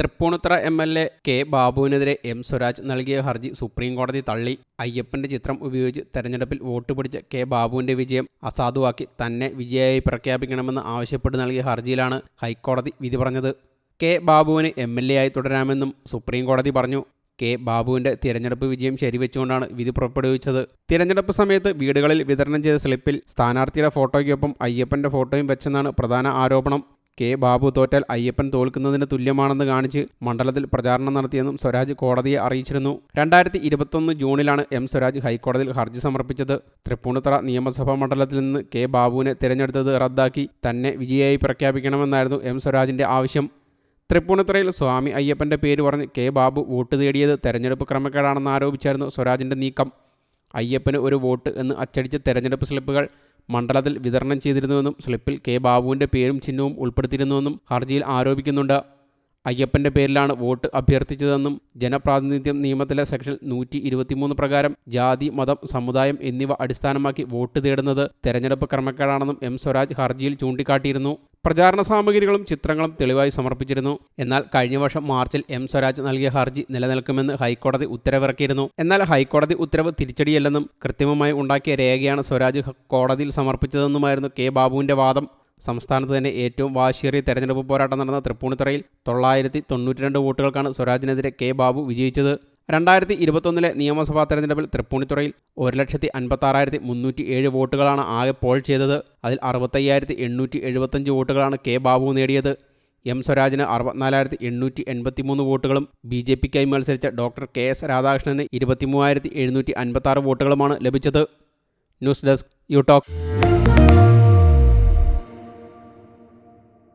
Tripunithura M L A K ബാബുവിനെതിരെ M Swaraj നൽകിയ ഹർജി supreme കോടതി തള്ളി. അയ്യപ്പന്റെ ചിത്രം ഉപയോഗിച്ച് തെരഞ്ഞെടുപ്പിൽ വോട്ട് പിടിച്ച കെ ബാബുവിന്റെ വിജയം അസാധുവാക്കി തന്നെ വിജയായി പ്രഖ്യാപിക്കണമെന്ന് ആവശ്യപ്പെട്ട് നൽകിയ ഹർജിയിലാണ് ഹൈക്കോടതി വിധി പറഞ്ഞത്. കെ ബാബുവിന് എം എൽ എ ആയി തുടരാമെന്നും സുപ്രീം കോടതി പറഞ്ഞു. കെ ബാബുവിന്റെ തിരഞ്ഞെടുപ്പ് വിജയം ശരിവെച്ചുകൊണ്ടാണ് വിധി പുറപ്പെടുവിച്ചത്. തിരഞ്ഞെടുപ്പ് സമയത്ത് വീടുകളിൽ വിതരണം ചെയ്ത സ്ലിപ്പിൽ സ്ഥാനാർത്ഥിയുടെ ഫോട്ടോയ്ക്കൊപ്പം അയ്യപ്പന്റെ ഫോട്ടോയും വെച്ചെന്നാണ് പ്രധാന ആരോപണം. കെ ബാബു തോറ്റാൽ അയ്യപ്പൻ തോൽക്കുന്നതിന് തുല്യമാണെന്ന് കാണിച്ച് മണ്ഡലത്തിൽ പ്രചാരണം നടത്തിയെന്നും സ്വരാജ് കോടതിയെ അറിയിച്ചിരുന്നു. രണ്ടായിരത്തി ഇരുപത്തൊന്ന് ജൂണിലാണ് എം സ്വരാജ് ഹൈക്കോടതിയിൽ ഹർജി സമർപ്പിച്ചത്. തൃപ്പൂണിത്തറ നിയമസഭാ മണ്ഡലത്തിൽ നിന്ന് കെ ബാബുവിനെ തിരഞ്ഞെടുത്തത് റദ്ദാക്കി തന്നെ വിജയായി പ്രഖ്യാപിക്കണമെന്നായിരുന്നു എം സ്വരാജിന്റെ ആവശ്യം. തൃപ്പൂണിത്തുറയിൽ സ്വാമി അയ്യപ്പന്റെ പേര് പറഞ്ഞ് കെ ബാബു വോട്ട് തേടിയത് തെരഞ്ഞെടുപ്പ് ക്രമക്കേടാണെന്ന് ആരോപിച്ചായിരുന്നു സ്വരാജിന്റെ നീക്കം. അയ്യപ്പന് ഒരു വോട്ട് എന്ന് അച്ചടിച്ച തെരഞ്ഞെടുപ്പ് സ്ലിപ്പുകൾ മണ്ഡലത്തിൽ വിതരണം ചെയ്തിരുന്നുവെന്നും സ്ലിപ്പിൽ കെ ബാബുവിന്റെ പേരും ചിഹ്നവും ഉൾപ്പെടുത്തിയിരുന്നുവെന്നും ഹർജിയിൽ ആരോപിക്കുന്നുണ്ട്. അയ്യപ്പന്റെ പേരിലാണ് വോട്ട് അഭ്യർത്ഥിച്ചതെന്നും ജനപ്രാതിനിധ്യം നിയമത്തിലെ സെക്ഷൻ നൂറ്റി ഇരുപത്തിമൂന്ന് പ്രകാരം ജാതി മതം സമുദായം എന്നിവ അടിസ്ഥാനമാക്കി വോട്ട് തേടുന്നത് തെരഞ്ഞെടുപ്പ് ക്രമക്കേടാണെന്നും എം സ്വരാജ് ഹർജിയിൽ ചൂണ്ടിക്കാട്ടിയിരുന്നു. പ്രചാരണ സാമഗ്രികളും ചിത്രങ്ങളും തെളിവായി സമർപ്പിച്ചിരുന്നു. എന്നാൽ കഴിഞ്ഞ വർഷം മാർച്ചിൽ എം സ്വരാജ് നൽകിയ ഹർജി നിലനിൽക്കുമെന്ന് ഹൈക്കോടതി ഉത്തരവിറക്കിയിരുന്നു. എന്നാൽ ഹൈക്കോടതി ഉത്തരവ് തിരിച്ചടിയല്ലെന്നും കൃത്രിമമായി ഉണ്ടാക്കിയ രേഖയാണ് സ്വരാജ് കോടതിയിൽ സമർപ്പിച്ചതെന്നുമായിരുന്നു കെ ബാബുവിന്റെ വാദം. സംസ്ഥാനത്ത് തന്നെ ഏറ്റവും വാശിയേറിയ തെരഞ്ഞെടുപ്പ് പോരാട്ടം നടന്ന തൃപ്പൂണിത്തുറയിൽ തൊള്ളായിരത്തി തൊണ്ണൂറ്റിരണ്ട് വോട്ടുകൾക്കാണ് സ്വരാജിനെതിരെ കെ ബാബു വിജയിച്ചത്. രണ്ടായിരത്തി ഇരുപത്തൊന്നിലെ നിയമസഭാ തെരഞ്ഞെടുപ്പിൽ തൃപ്പൂണിത്തുറയിൽ ഒരു ലക്ഷത്തി അൻപത്താറായിരത്തി മുന്നൂറ്റി ഏഴ് വോട്ടുകളാണ് ആകെ പോൾ ചെയ്തത്. അതിൽ അറുപത്തയ്യായിരത്തി എണ്ണൂറ്റി എഴുപത്തഞ്ച് വോട്ടുകളാണ് കെ ബാബു നേടിയത്. എം സ്വരാജിന് അറുപത്തിനാലായിരത്തി എണ്ണൂറ്റി എൺപത്തി മൂന്ന് വോട്ടുകളും ബി ജെ പിക്കായി മത്സരിച്ച ഡോക്ടർ കെ എസ് രാധാകൃഷ്ണന് ഇരുപത്തിമൂവായിരത്തി എഴുന്നൂറ്റി അൻപത്താറ് വോട്ടുകളുമാണ് ലഭിച്ചത്. News desk you talk.